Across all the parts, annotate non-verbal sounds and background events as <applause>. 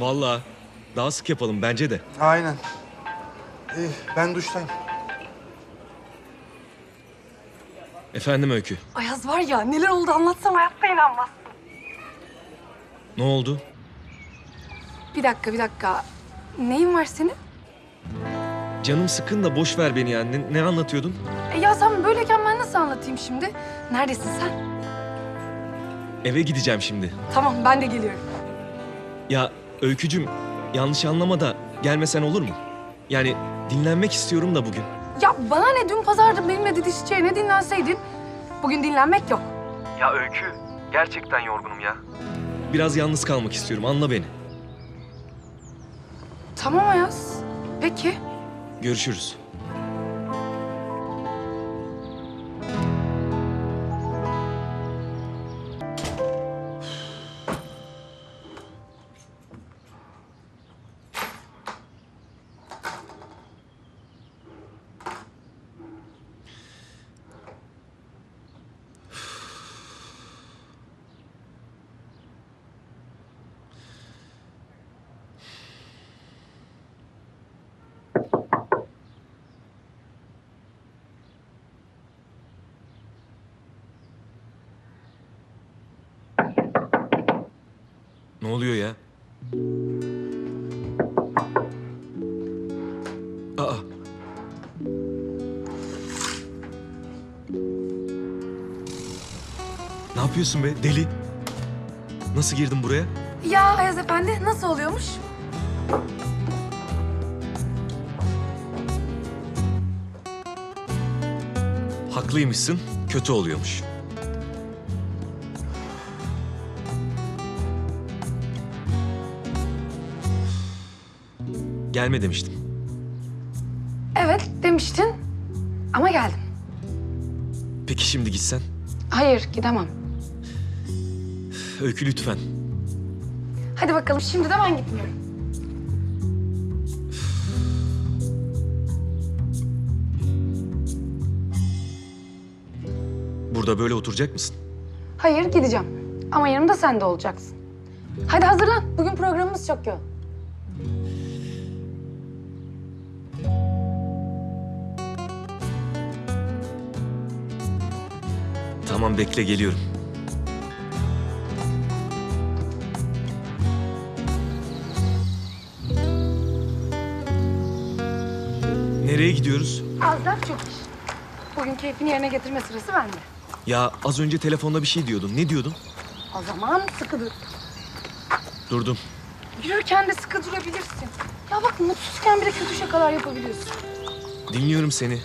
Vallahi daha sık yapalım bence de. Aynen. İyi, ben duştayım. Efendim Öykü. Ayaz var ya neler oldu anlatsam hayatta inanmazsın. Ne oldu? Bir dakika bir dakika. Neyin var senin? Canım sıkın da boş ver beni yani. Ne, ne anlatıyordun? E ya sen böyleyken ben nasıl anlatayım şimdi? Neredesin sen? Eve gideceğim şimdi. Tamam ben de geliyorum. Ya Öykücüm yanlış anlama da gelmesen olur mu? Yani dinlenmek istiyorum da bugün. Ya bana ne dün pazarda benimle didişeceğine dinlenseydin. Bugün dinlenmek yok. Ya Öykü gerçekten yorgunum ya. Biraz yalnız kalmak istiyorum anla beni. Tamam Ayaz. Peki. Görüşürüz. Ne yapıyorsun be deli? Nasıl girdin buraya? Ya Ayaz Efendi nasıl oluyormuş? Haklıymışsın, kötü oluyormuş. Gelme demiştim. Evet demiştin. Ama geldim. Peki şimdi gitsen? Hayır gidemem. Öykü lütfen. Hadi bakalım şimdi de ben gitmiyorum. Burada böyle oturacak mısın? Hayır gideceğim. Ama yanımda sen de olacaksın. Hadi hazırlan. Bugün programımız çok yoğun. Tamam bekle geliyorum. Nereye gidiyoruz? Az laf çok iş. Bugün keyfini yerine getirme sırası bende. Ya az önce telefonda bir şey diyordun. Ne diyordun? O zaman sıkı dur. Durdum. Yürürken de sıkı durabilirsin. Ya bak mutsuzken bile kötü şakalar yapabiliyorsun. Dinliyorum seni.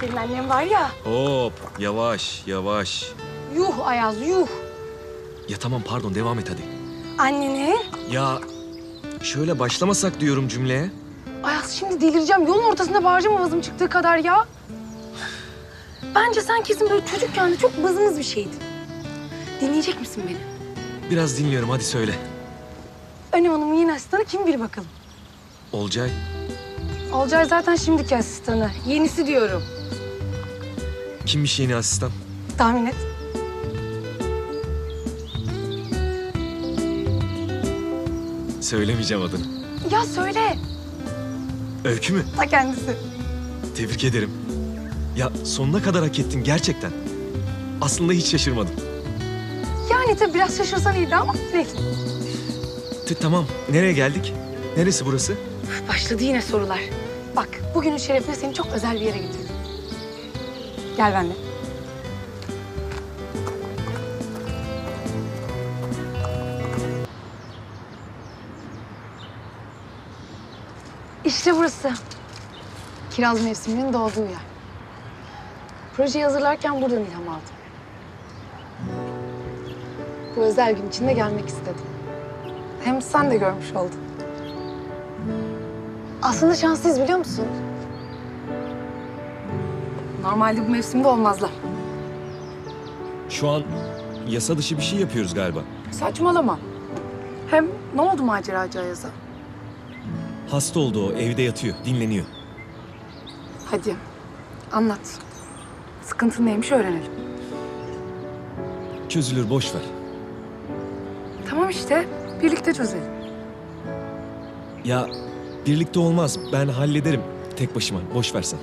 Senin annen var ya. Hop yavaş yavaş. Yuh Ayaz yuh. Ya tamam pardon devam et hadi. Annenin. Ya şöyle başlamasak diyorum cümleye. Ayaz şimdi delireceğim. Yolun ortasında bağıracağım avazım çıktığı kadar ya. Bence sen kesin böyle çocukken de çok bızımız bir şeydin. Dinleyecek misin beni? Biraz dinliyorum hadi söyle. Önem Hanım'ın yeni asistanı kim bir bakalım. Olcay Olcay zaten şimdiki asistanı. Yenisi diyorum. Kimmiş yeni asistan? Tahmin et. Söylemeyeceğim adını. Ya söyle. Öykü mü? Ta kendisi. Tebrik ederim. Ya sonuna kadar hak ettin gerçekten. Aslında hiç şaşırmadım. Yani tabii biraz şaşırsan iyiydi ama neyse. T- tamam nereye geldik? Neresi burası? Başladı yine sorular. Bak bugünün şerefine seni çok özel bir yere getirdim. Gel benimle. İşte burası. Kiraz mevsiminin doğduğu yer. Projeyi hazırlarken buradan ilham aldım. Bu özel gün için de gelmek istedim. Hem sen de görmüş oldun. Aslında şanslıyız biliyor musun? Normalde bu mevsimde olmazlar. Şu an yasa dışı bir şey yapıyoruz galiba. Saçmalama. Hem ne oldu maceracı Ayaz'a? Hasta oldu o evde yatıyor dinleniyor. Hadi anlat. Sıkıntın neymiş öğrenelim. Çözülür boş ver. Tamam işte birlikte çözelim. Ya birlikte olmaz. Ben hallederim tek başıma. Boş versen.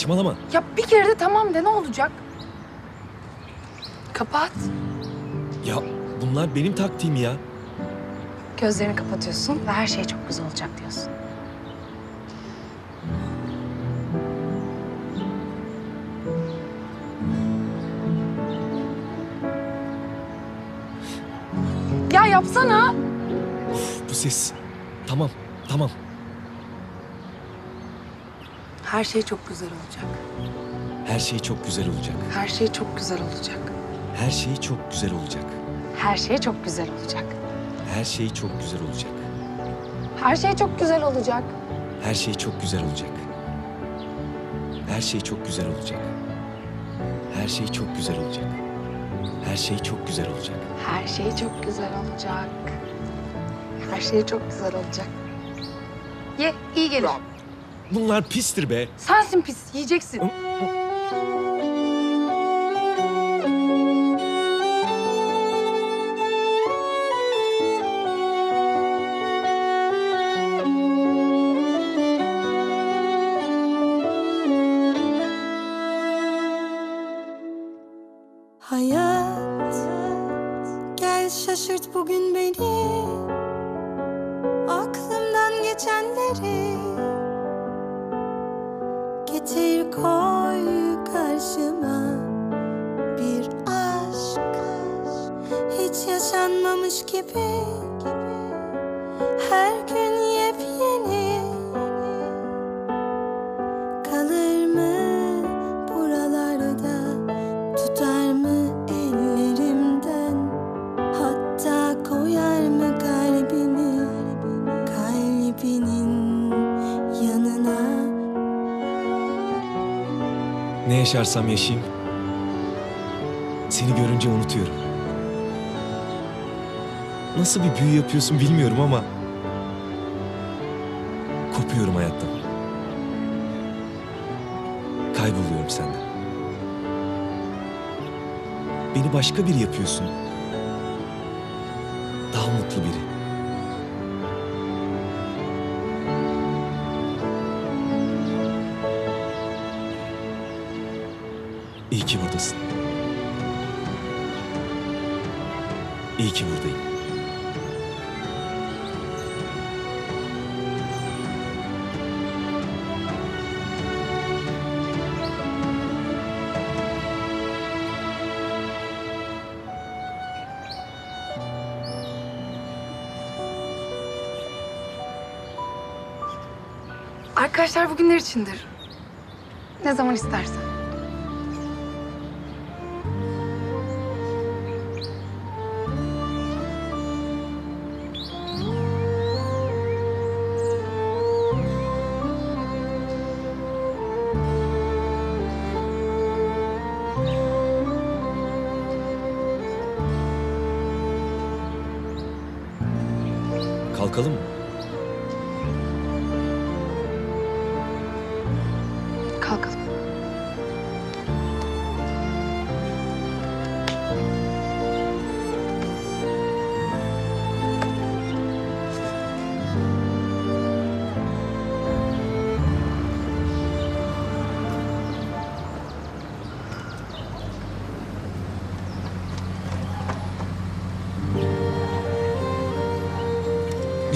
Saçmalama. Ya bir kere de tamam de ne olacak? Kapat. Ya bunlar benim taktiğim ya. Gözlerini kapatıyorsun ve her şey çok güzel olacak diyorsun. Ya yapsana. Uf, bu ses. Tamam, tamam. Her şey çok güzel olacak. Her şey çok güzel olacak. Her şey çok güzel olacak. Her şey çok güzel olacak. Her şey çok güzel olacak. Her şey çok güzel olacak. Her şey çok güzel olacak. Her şey çok güzel olacak. Her şey çok güzel olacak. Her şey çok güzel olacak. Her şey çok güzel olacak. Her şey çok güzel olacak. Her şey çok güzel olacak. Ye, iyi gelir. Bunlar pistir be. Sensin pis, yiyeceksin. Her gün yepyeni Kalır mı buralarda Tutar mı ellerimden Hatta koyar mı kalbini Kalbinin yanına Ne yaşarsam yaşayayım. Seni görünce unutuyorum. Nasıl bir büyü yapıyorsun bilmiyorum ama... Kopuyorum hayattan. Kayboluyorum senden. Beni başka biri yapıyorsun. Daha mutlu biri. İyi ki buradasın. İyi ki buradayım. Arkadaşlar bugünler içindir. Ne zaman istersen. Kalkalım mı?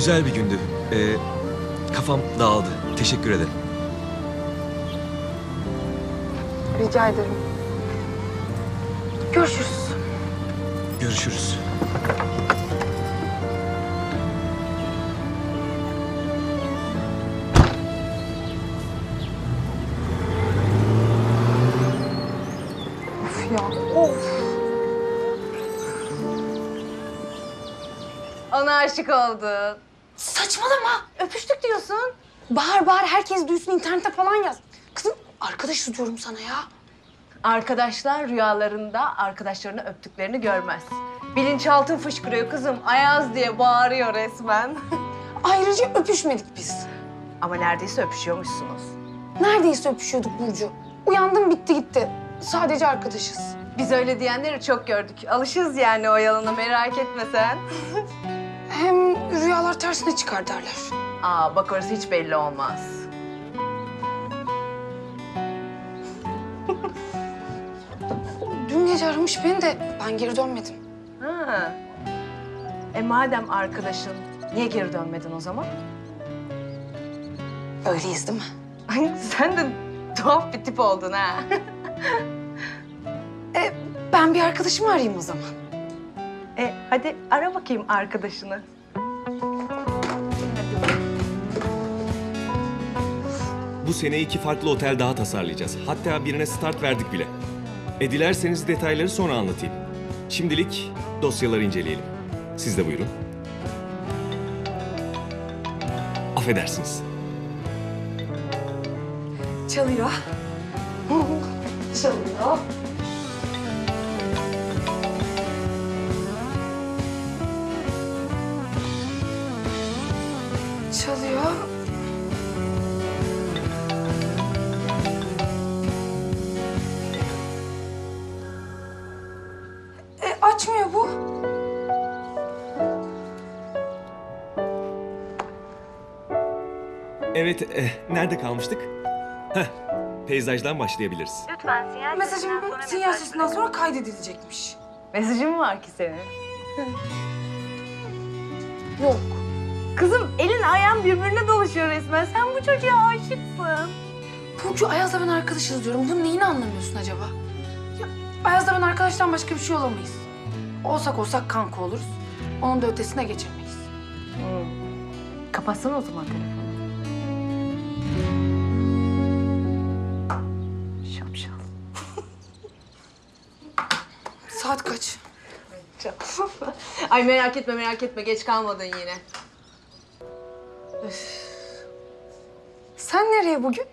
Güzel bir gündü. Ee, kafam dağıldı. Teşekkür ederim. Rica ederim. Görüşürüz. Görüşürüz. Of ya, of. Ona aşık oldun. Saçmalama. Öpüştük diyorsun. Bağır bağır herkes duysun internete falan yaz. Kızım Arkadaş tutuyorum sana ya. Arkadaşlar rüyalarında arkadaşlarını öptüklerini görmez. Bilinçaltın fışkırıyor kızım. Ayaz diye bağırıyor resmen. <laughs> Ayrıca öpüşmedik biz. Ama neredeyse öpüşüyormuşsunuz. Neredeyse öpüşüyorduk Burcu. Uyandım bitti gitti. Sadece arkadaşız. Biz öyle diyenleri çok gördük. Alışız yani o yalana merak etme sen. Hem rüyalar tersine çıkar derler. Aa bak orası hiç belli olmaz. <laughs> Dün gece aramış beni de ben geri dönmedim. Ha. E madem arkadaşın, niye geri dönmedin o zaman? Öyleyiz değil mi? Ay, Sen de tuhaf bir tip oldun ha. <laughs> E, ben bir arkadaşımı arayayım o zaman. E hadi ara bakayım arkadaşını. Bu sene iki farklı otel daha tasarlayacağız. Hatta birine start verdik bile. E dilerseniz detayları sonra anlatayım. Şimdilik dosyaları inceleyelim. Siz de buyurun. Affedersiniz. Çalıyor. Çalıyor. Çalıyor. Eh, nerede kalmıştık? Heh, peyzajdan başlayabiliriz. Mesajım sinyal sesinden sonra kaydedilecekmiş. Mesajın mı var ki senin? <laughs> Yok. Kızım elin ayağın birbirine dolaşıyor resmen. Sen bu çocuğa aşıksın. Burcu Ayaz'la ben arkadaşız diyorum. Bunun neyini anlamıyorsun acaba? Ya, Ayaz'la ben arkadaştan başka bir şey olamayız. Olsak olsak kanka oluruz. Onun da ötesine geçemeyiz. Kapatsana o zaman telefonu. Ay merak etme merak etme geç kalmadın yine. Sen nereye bugün?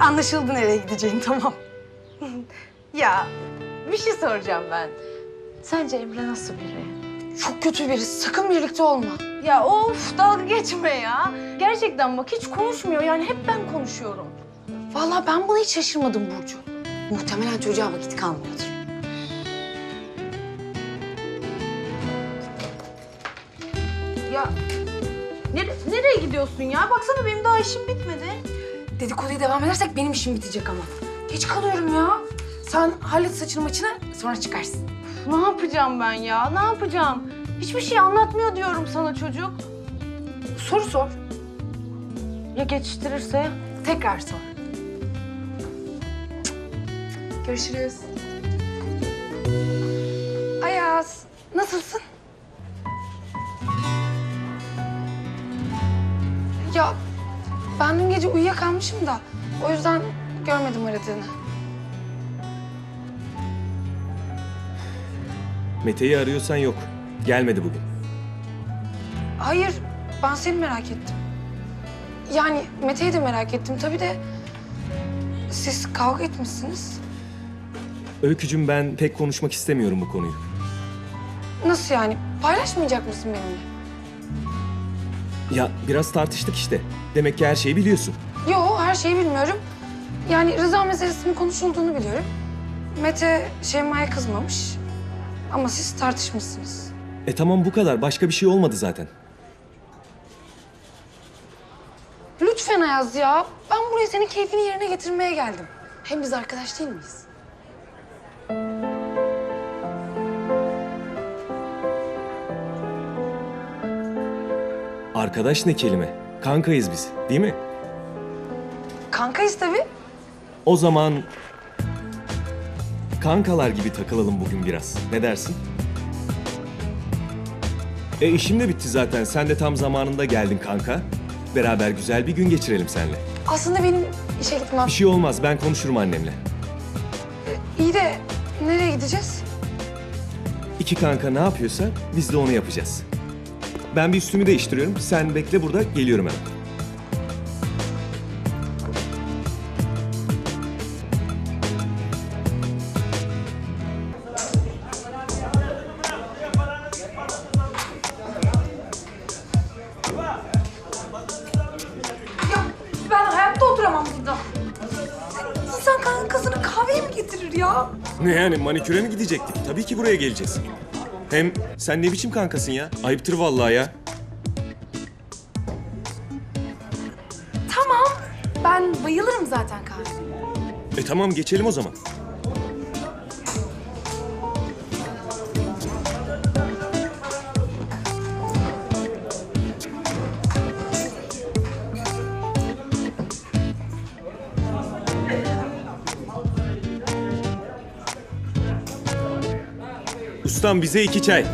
Anlaşıldı nereye gideceğin tamam. <laughs> ya bir şey soracağım ben. Sence Emre nasıl biri? Çok kötü biri. Sakın birlikte olma. Ya of dalga geçme ya. Gerçekten bak hiç konuşmuyor yani hep ben konuşuyorum. Vallahi ben buna hiç şaşırmadım Burcu. Muhtemelen çocuğa vakit kalmıyordur. Nereye gidiyorsun ya? Baksana benim daha işim bitmedi. Dedikoduya devam edersek benim işim bitecek ama. Geç kalıyorum ya. Sen hallet saçını maçını sonra çıkarsın. Ne yapacağım ben ya? Ne yapacağım? Hiçbir şey anlatmıyor diyorum sana çocuk. Soru sor. Ya geçiştirirse? Tekrar sor. Görüşürüz. Ayaz, nasılsın? Ya ben dün gece uyuyakalmışım da o yüzden görmedim aradığını. Mete'yi arıyorsan yok. Gelmedi bugün. Hayır, ben seni merak ettim. Yani Mete'yi de merak ettim tabii de siz kavga etmişsiniz. Öykücüm ben pek konuşmak istemiyorum bu konuyu. Nasıl yani? Paylaşmayacak mısın benimle? Ya biraz tartıştık işte. Demek ki her şeyi biliyorsun. Yo, her şeyi bilmiyorum. Yani rıza meselesinin konuşulduğunu biliyorum. Mete Şeyma'ya kızmamış. Ama siz tartışmışsınız. E tamam bu kadar. Başka bir şey olmadı zaten. Lütfen Ayaz ya. Ben buraya senin keyfini yerine getirmeye geldim. Hem biz arkadaş değil miyiz? Arkadaş ne kelime? Kankayız biz, değil mi? Kankayız tabii. O zaman kankalar gibi takılalım bugün biraz. Ne dersin? E işim de bitti zaten. Sen de tam zamanında geldin kanka. Beraber güzel bir gün geçirelim seninle. Aslında benim işe gitmem. Bir şey olmaz. Ben konuşurum annemle. İyi de nereye gideceğiz? İki kanka ne yapıyorsa biz de onu yapacağız. Ben bir üstümü değiştiriyorum. Sen bekle burada geliyorum hemen. Ben hayatta oturamam burada. İnsan kızını kahveye mi getirir ya? Ne yani maniküre mi gidecektik? Tabii ki buraya geleceğiz. Hem sen ne biçim kankasın ya? Ayıptır vallahi ya. Tamam. Ben bayılırım zaten kahveye. E tamam geçelim o zaman. Ustam bize iki çay.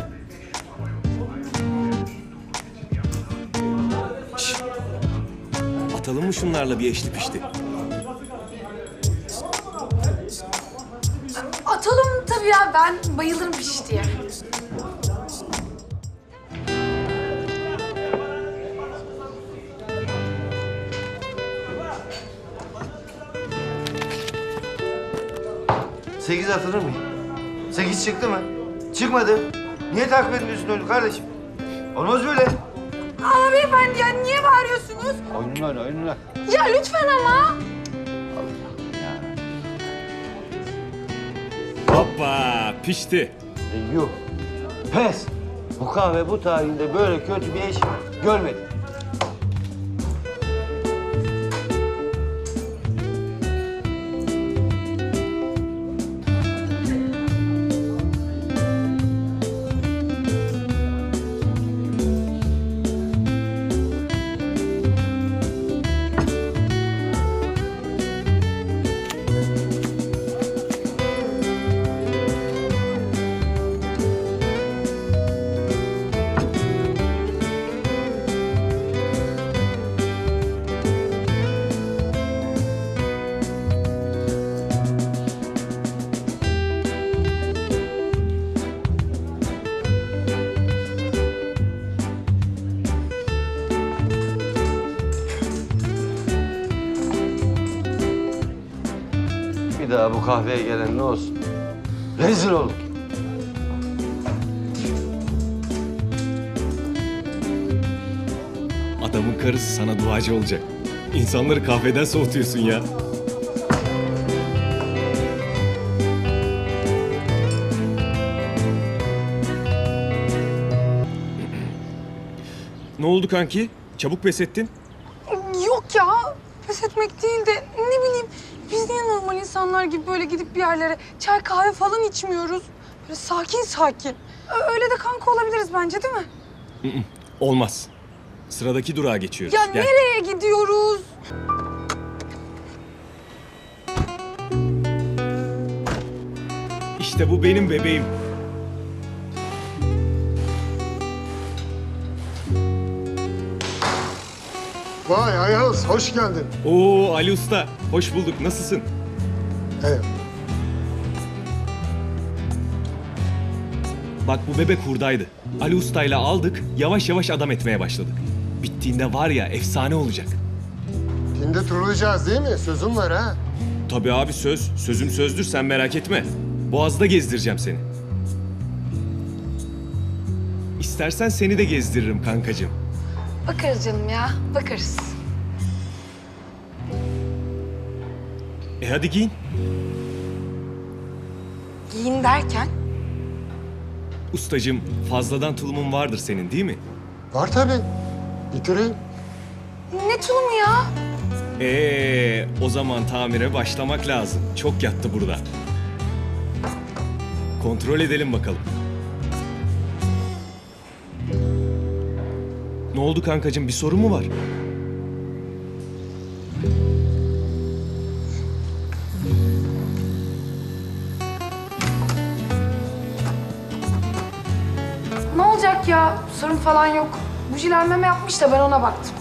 Şş. Atalım mı şunlarla bir eşli pişti? Atalım tabii ya. Ben bayılırım piştiye. Sekiz atılır mı? Sekiz çıktı mı? Çıkmadı. Niye takip etmiyorsun onu kardeşim? Olmaz böyle. Ama beyefendi ya niye bağırıyorsunuz? Oyunlar, oyunlar. Ya lütfen ama. Hoppa pişti. E, yuh. Pes. Bu kahve bu tarihinde böyle kötü bir eş görmedim. Bir daha bu kahveye gelen ne olsun? Rezil olur. Adamın karısı sana duacı olacak. İnsanları kahveden soğutuyorsun ya. Ne oldu kanki? Çabuk pes ettin. Yok ya. Pes etmek değil de ne bileyim. Biz niye normal insanlar gibi böyle gidip bir yerlere çay kahve falan içmiyoruz? Böyle sakin sakin. Ö- Öyle de kanka olabiliriz bence değil mi? Olmaz. Sıradaki durağa geçiyoruz. Ya Gel. nereye gidiyoruz? İşte bu benim bebeğim. Vay Ayaz, hoş geldin. Oo Ali Usta. Hoş bulduk. Nasılsın? Evet. Bak bu bebek hurdaydı. Ali Usta'yla aldık. Yavaş yavaş adam etmeye başladık. Bittiğinde var ya efsane olacak. Şimdi turlayacağız değil mi? Sözüm var ha. Tabii abi söz. Sözüm sözdür sen merak etme. Boğaz'da gezdireceğim seni. İstersen seni de gezdiririm kankacığım. Bakarız canım ya. Bakarız. E hadi giyin. Giyin derken? Ustacığım fazladan tulumun vardır senin değil mi? Var tabii. Bitireyim. Ne tulumu ya? Ee, o zaman tamire başlamak lazım. Çok yattı burada. Kontrol edelim bakalım. Ne oldu kankacığım? Bir sorun mu var? Falan yok. Bujiler meme yapmış da ben ona baktım.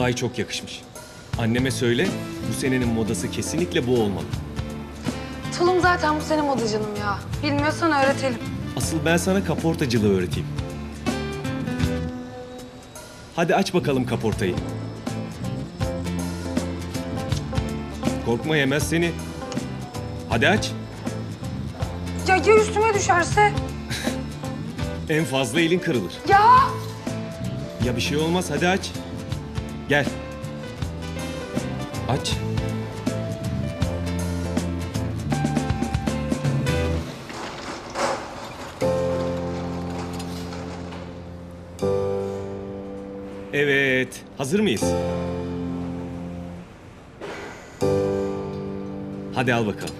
Vallahi çok yakışmış. Anneme söyle, bu senenin modası kesinlikle bu olmalı. Tulum zaten bu sene moda canım ya. Bilmiyorsan öğretelim. Asıl ben sana kaportacılığı öğreteyim. Hadi aç bakalım kaportayı. Korkma yemez seni. Hadi aç. Ya ya üstüme düşerse? <laughs> En fazla elin kırılır. Ya Ya bir şey olmaz hadi aç. Gel. Aç. Evet, hazır mıyız? Hadi al bakalım.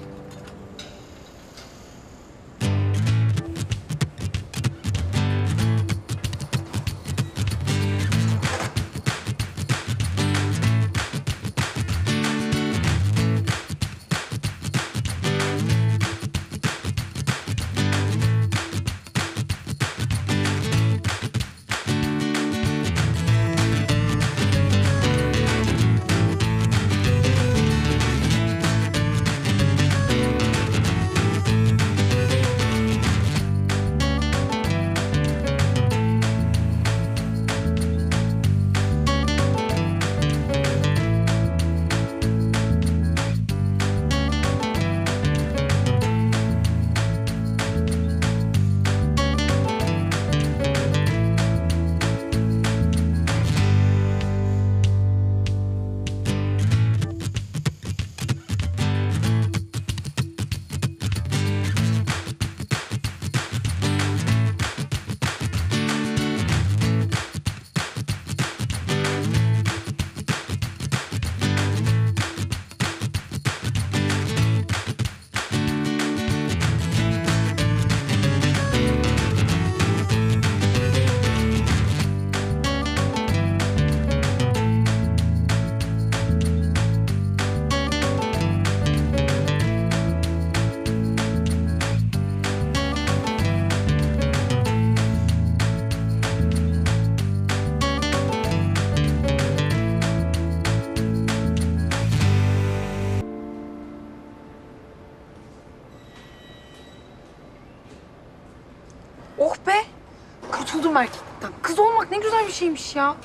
Ya.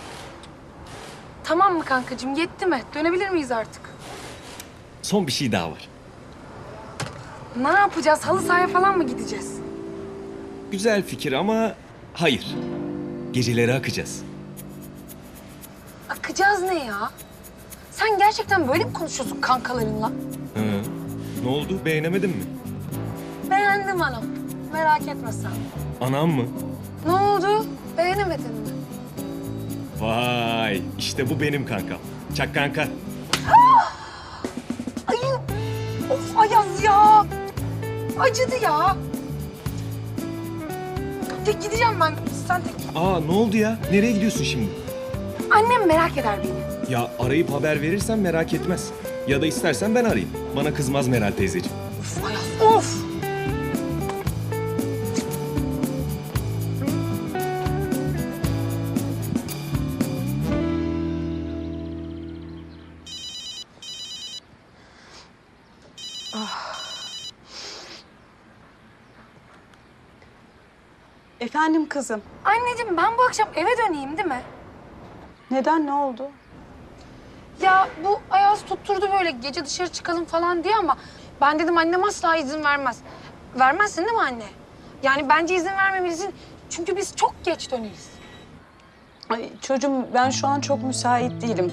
Tamam mı kankacığım yetti mi? Dönebilir miyiz artık? Son bir şey daha var. Ne yapacağız? Halı sahaya falan mı gideceğiz? Güzel fikir ama hayır. Geceleri akacağız. Akacağız ne ya? Sen gerçekten böyle mi konuşuyorsun kankalarınla? Hı. Ne oldu? Beğenemedin mi? Beğendim hanım. Merak etme sen. Anam mı? Ne oldu? Beğenemedin mi? Vay, işte bu benim kankam. Çak kanka. <gasps> Ay, of Ayaz ya. Acıdı ya. Tek gideceğim ben. Sen tek. Aa ne oldu ya? Nereye gidiyorsun şimdi? Annem merak eder beni. Ya arayıp haber verirsen merak etmez. Ya da istersen ben arayayım. Bana kızmaz Meral teyzeciğim. Of Ayaz, of. Efendim kızım. Anneciğim ben bu akşam eve döneyim değil mi? Neden ne oldu? Ya bu Ayaz tutturdu böyle gece dışarı çıkalım falan diye ama ben dedim annem asla izin vermez. Vermezsin değil mi anne? Yani bence izin vermemelisin çünkü biz çok geç döneriz. Ay çocuğum ben şu an çok müsait değilim.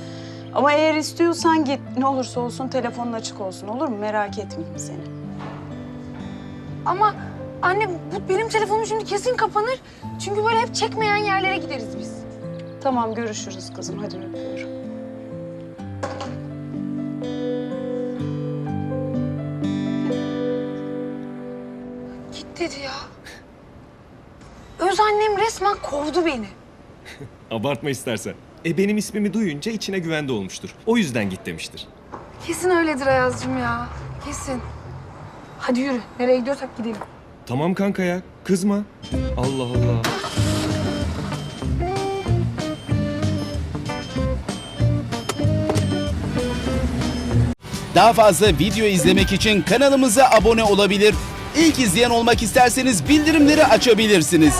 Ama eğer istiyorsan git. Ne olursa olsun telefonun açık olsun olur mu? Merak etmeyeyim seni. Ama anne bu benim telefonum şimdi kesin kapanır. Çünkü böyle hep çekmeyen yerlere gideriz biz. Tamam görüşürüz kızım. Hadi öpüyorum. Git dedi ya. Öz annem resmen kovdu beni. <laughs> Abartma istersen. E benim ismimi duyunca içine güvende olmuştur. O yüzden git demiştir. Kesin öyledir Ayaz'cığım ya. Kesin. Hadi yürü. Nereye gidiyorsak gidelim. Tamam kanka ya kızma. Allah Allah. Daha fazla video izlemek için kanalımıza abone olabilir. İlk izleyen olmak isterseniz bildirimleri açabilirsiniz.